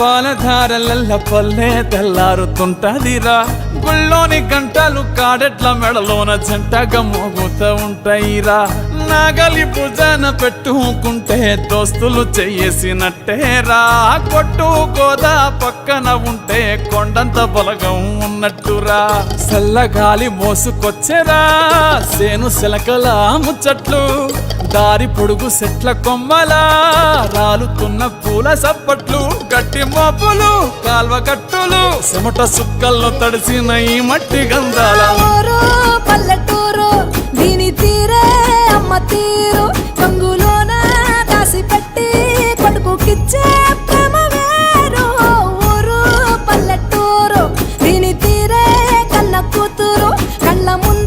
పాలధారలల్ల పల్లె తెల్లారుతుంటదిరా. గుళ్ళోని గంటలు కాడెట్ల మెడలోన జంటగా మోగుతూ ఉంటాయిరా. నాగలి భుజాన పెట్టుకుంటే దోస్తులు చెయ్యేసినట్టేరా కొట్టు గోదా పక్కన ఉంటే కొండంత బలగం ఉన్నట్టురా. చల్లగాలి మోసుకొచ్చేరా. సేను శిలకల ముచ్చట్లు దారి పొడుగు సెట్ల కొమ్మలా. రాలుతున్న పూల సప్పట్లు కట్టి మోపులు కాల్వ కట్టులు సిమట సుక్కల్లో తడిసిన ఈ మట్టి గంధాల పల్లెటూరు దీని తీరే అమ్మ తీరు. కంగులోన దాసి పెట్టి కొడుకుకిచ్చే ప్రేమ వేరు. పల్లెటూరు దీని తీరే కన్న కూతురు. కళ్ళ ముందు